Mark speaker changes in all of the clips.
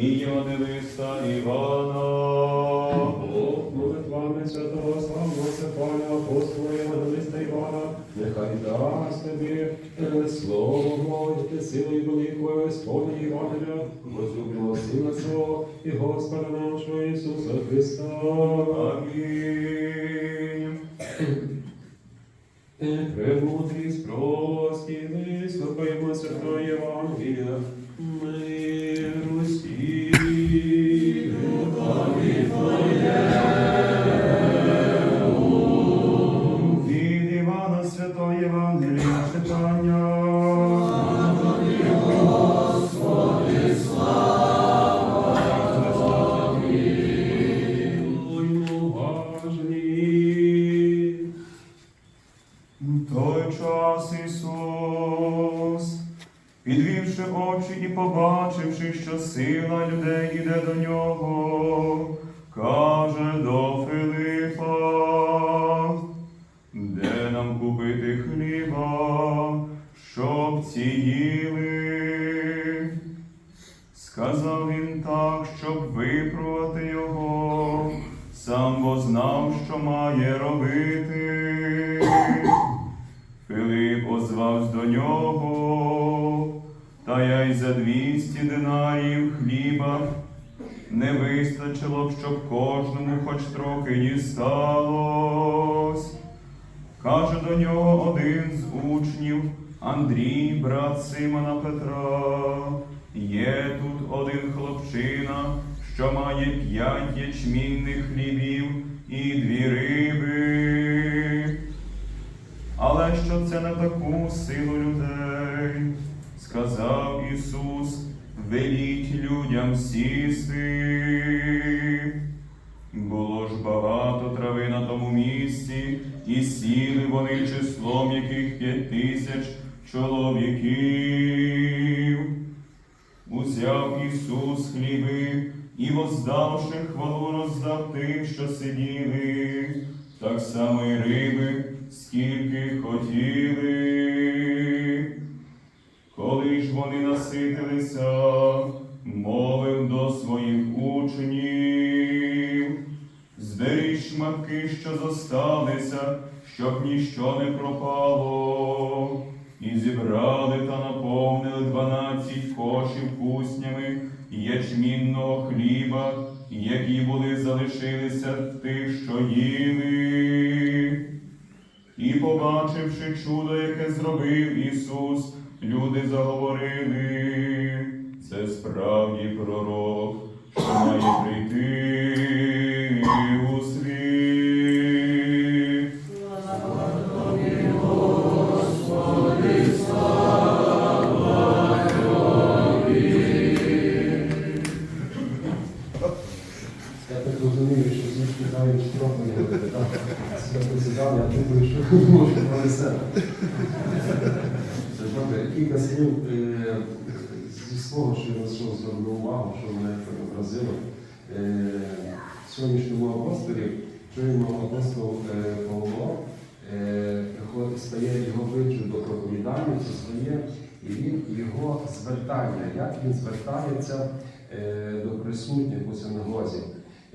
Speaker 1: І Євангелиста Івана.
Speaker 2: Бог молитвами святого славного Стефана, апостола Євангелиста Івана, нехай дасть тобі слово молодити силою великою Господня Євангеля, возлюбленого Сина свого і Господа нашого Ісуса Христа.
Speaker 1: Амінь.
Speaker 2: Премудрість прості, вислухаємо святого Євангелія,
Speaker 1: озвався до нього, та я й за двісті динарів хліба не вистачило б, щоб кожному хоч трохи дісталось. Каже до нього один з учнів, Андрій, брат Симона Петра. Є тут один хлопчина, що має п'ять ячмінних хлібів і дві риби. Але що це на таку силу людей, сказав Ісус, веліть людям сісти. Було ж багато трави на тому місці, і сіли вони числом яких п'ять тисяч чоловіків. Узяв Ісус хліби і, воздавши хвалу, роздав тим, що сиділи, так само й риби, скільки хотіли. Коли ж вони наситилися, мовив до своїх учнів, зберіть шматки, що зосталися, щоб ніщо не пропало. І зібрали та наповнили дванадцять кошів куснями ячмінного хліба, які були залишилися тих, що їли. І, побачивши чудо, яке зробив Ісус, люди заговорили, це справді пророк, що має прийти
Speaker 2: думаю, що е, зі свого, що я що звернув увагу, що мене вразило. Е, сьогоднішньому апостолі чуємо апостол е, Павло, е, стає його вичу до проповідання, це своє, і він його звертання, як він звертається е, до присутніх у синагозі.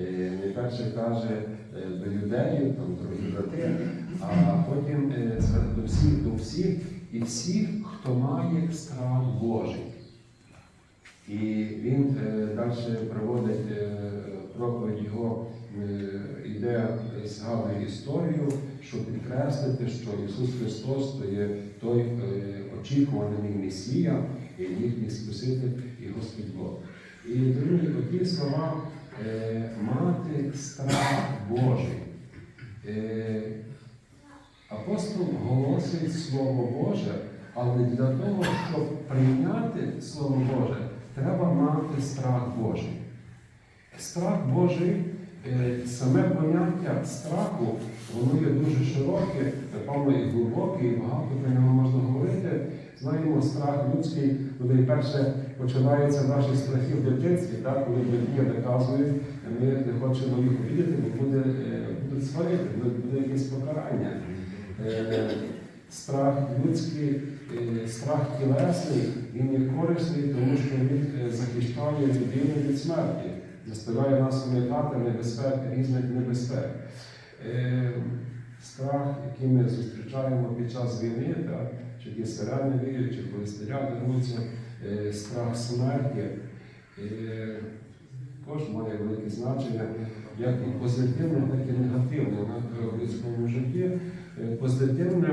Speaker 2: Е, Найперше каже е, до юдеїв, там трохи брати, а потім е, до всіх, до всіх і всіх, хто має страх Божий. І він е, далі приводить е, проповідь його, е, йде, згадує історію, щоб підкреслити, що Ісус Христос то є той е, очікуваний Месія, і їхній Спаситель і Господь Бог. І другі оті слова е, мати страх Божий. Е, апостол голосить Слово Боже, але для того, щоб прийняти Слово Боже, треба мати страх Божий. Страх Божий, е, саме поняття страху, воно є дуже широке, напевно, і глибоке, і багато про нього можна говорити. Знаємо, страх людський, ну, найперше починається наші страхи в дитинстві, так? коли батьки наказують, ми не хочемо їх обідати, бо буде, е, будуть сварити, буде, якесь покарання. Е, Страх людський е, страх тілесний, він є корисний, тому що він захищає людину від смерті, заставляє нас уникати небезпек, різних небезпек. Страх, який ми зустрічаємо під час війни, так, чи ті сирени віють, чи коли стріляти е, страх смерті, е, також має велике значення, як і позитивне, так і негативне на людському житті. Е, Позитивне,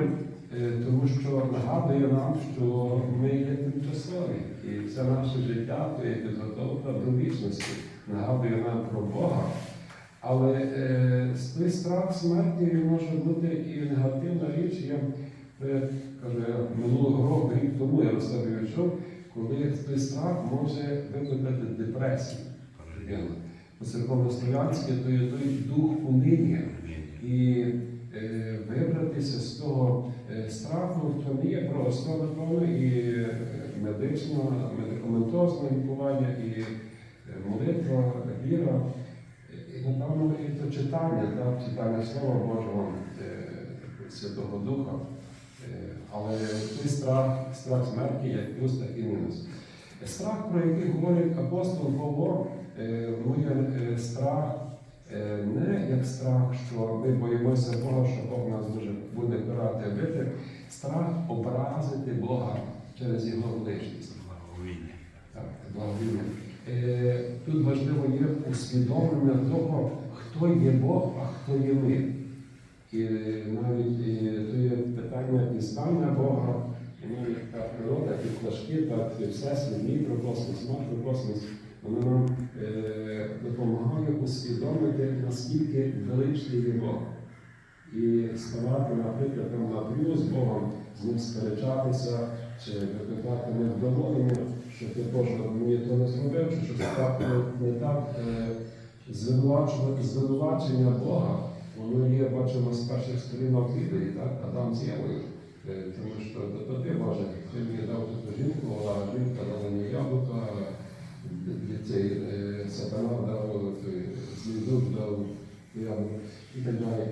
Speaker 2: тому що нагадує нам, що ми є тимчасові, і це наше життя, то є підготовка до вічності, нагадує нам про Бога. Але той страх смерті може бути і негативна річ. Я е, кажу, минулого року, рік тому я на себе відчув, коли страх може викликати депресію. По церковнослов'янськи то є той дух униння. І е, вибратися з того е, страху, то не є просто, напевно, і е, медичне, медикаментозне лікування, і е, молитва, віра, і, напевно, і то читання, так, читання Слова Божого, е, Святого Духа. Е, Але той страх, страх смерті як плюс, так і мінус. Страх, про який говорить апостол Павло, е, є е, страх е, не як страх, що ми боїмося Бога, що Бог нас дуже буде карати бити, страх образити Бога через його величність. Так, благовіння. Е, Тут важливо є усвідомлення того, хто є Бог, а хто є ми. І навіть то є питання пізнання Бога, і навіть та природа, ті пташки, та ці всесвіт, мікрокосмос, макрокосмос, воно нам е, допомагає усвідомити, наскільки величний є Бог. І ставати, наприклад, там на плюс з Богом, з ним сперечатися, чи викликати невдоволення, що ти Боже мені то не зробив, чи щось так не, так. Е, звинувачення Бога, воно є, бачимо з перших сторінок Біблії, так, Адам з Євою. Е, Тому що то, то ти, Боже, ти мені дав таку жінку, а жінка дала мені яблука, цей е, сатана дав злий дух дав яблуко і так далі.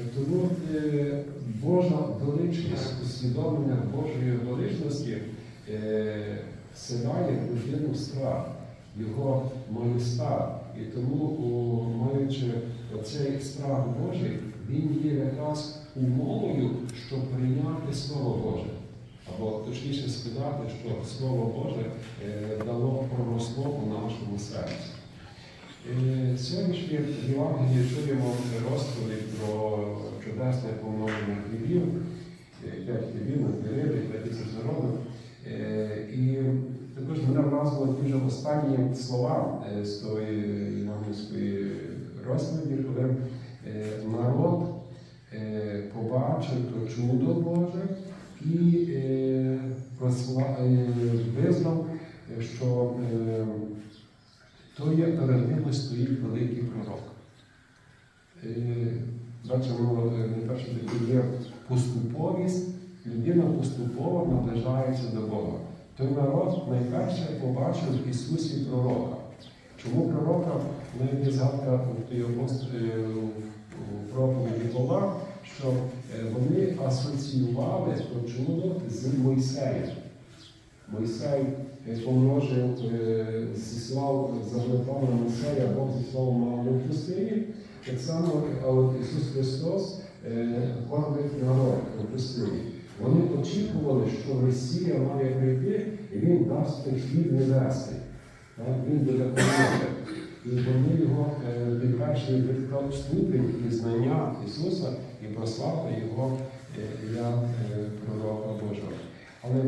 Speaker 2: Е, Тому е, Божа величність, усвідомлення Божої величності е, вселяє людину страх, його маєстат. І тому, маючи оцей страх Божий, він є якраз умовою, щоб прийняти Слово Боже. Або точніше сказати, що Слово Боже е, дало проросло у нашому серці. Е, Сьогоднішнє в Євангелії чуємо розповідь про чудесне помноження хлібів, е, п'ять хлібів на дві риби, п'ять тисяч народу. І також мене вразило дуже останні слова з тої євангельської розповіді, коли е, народ е, побачив то чудо Боже і е, визнав, що то є перед ними стоїть великий пророк. Бачимо, е, найперше таки є поступовість, людина поступово наближається до Бога. Той народ найперше побачив в Ісусі пророка. Чому пророка? Навіть є згадка в е, проповіді Павла, що е, вони асоціювали то з Мойсеєм. Мойсей е, помножив, зіслав заглипав на Мойсея, Бог зіслав маму в пустині. Так само Ісус Христос кормить народ у пустині. Вони очікували, що Месія має прийти, і Він дасть хліб небесний. Так, Він буде кормити. І вони його е, підпершили від ступень пізнання Ісуса і прославили Його е, як е, пророка Божого. Але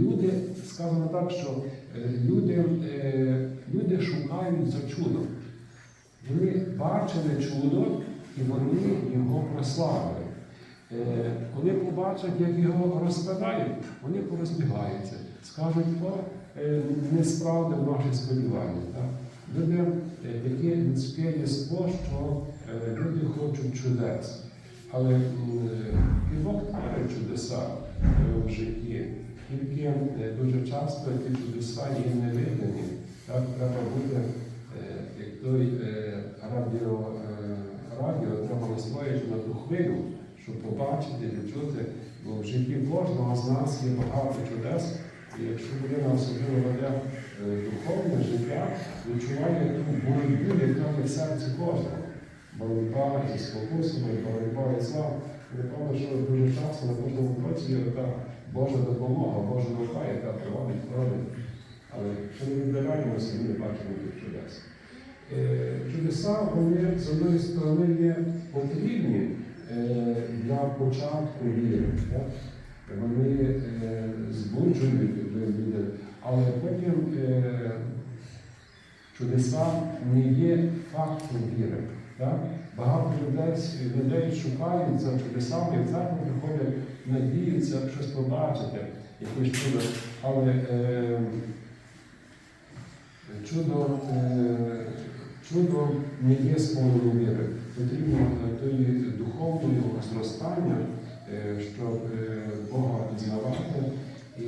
Speaker 2: люди, сказано так, що е, люди, е, люди шукають за чудом. Вони бачили чудо і вони його прославили. Е, Коли побачать, як його розпадають, вони порозбігаються. Скажуть, о, е, не справдив наші сподівання. Люди е, таке людське єство, що е, люди хочуть чудес. Але е, і Бог творить чудеса е, в житті. Тільки е, дуже часто ті чудеса є невидані. Так треба бути, е, як той е, радіо, е, радіо треба настроїти на ту хвилю, щоб побачити, відчути Ну, в житті кожного з нас є багато чудес, і якщо людина особливо веде духовне життя, відчуває ту боротьбу, яка є в серці кожного. Боротьба із спокусами, боротьба із злом. І Напевно, що дуже часто на кожному кроці є така Божа допомога, Божа рука, яка приводить крові. Але якщо ми віддаляємося, ми не бачимо тих чудес. Е, Чудеса, вони з одної сторони є потрібні е, для початку віри. Вони е, збуджують люди, але потім е, чудеса не є фактом віри. Так? Багато людей, людей шукають за чудесами, і в церкву приходять, надіються щось побачити, якесь чудо. Але е, чудо, е, чудо не є сповненням віри. Потрібно е, тої духовного зростання, щоб е, Бога пізнавати і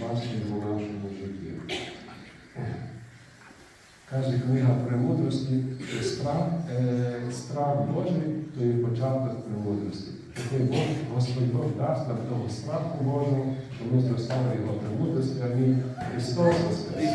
Speaker 2: бачити в нашому житті. Каже книга премудрості, страх, е, страх Божий то є початок премудрості. Такий Бог, Господь Бог дасть нам того страху Божого, щоб ми зростали його премудрості. Амінь. Христос Воскрес!